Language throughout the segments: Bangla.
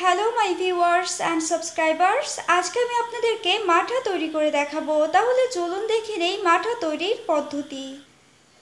Hello my viewers and subscribers আজকে আমি আপনাদেরকে মাঠা তৈরি করে দেখাবো। তাহলে চলুন দেখে নেই মাঠা তৈরির পদ্ধতি।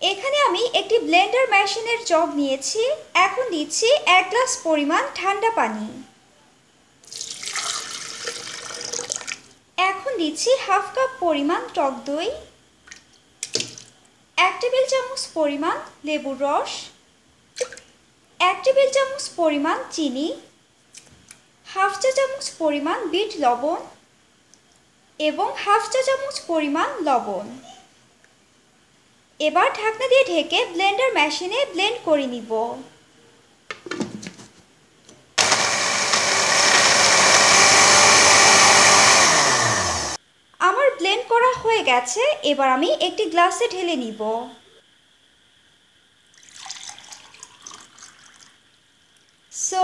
এখানে আমি একটি ব্লেন্ডার মেশিনের জগ নিয়েছি। এখন দিচ্ছি এক গ্লাস পরিমাণ ঠান্ডা পানি। এখন দিচ্ছি হাফ কাপ পরিমাণ টক দই। এক টেবিল চামচ পরিমাণ লেবুর রস। এক টেবিল চামচ পরিমাণ চিনি। হাফ চা চামচ পরিমাণ বিট লবণ এবং হাফ চা চামচ পরিমাণ লবণ। এবার ঢাকনা দিয়ে ঢেকে ব্লেন্ডার মেশিনে ব্লেন্ড করে নিব। আমার ব্লেন্ড করা হয়ে গেছে, এবার আমি একটি গ্লাসে ঢেলে নিব সো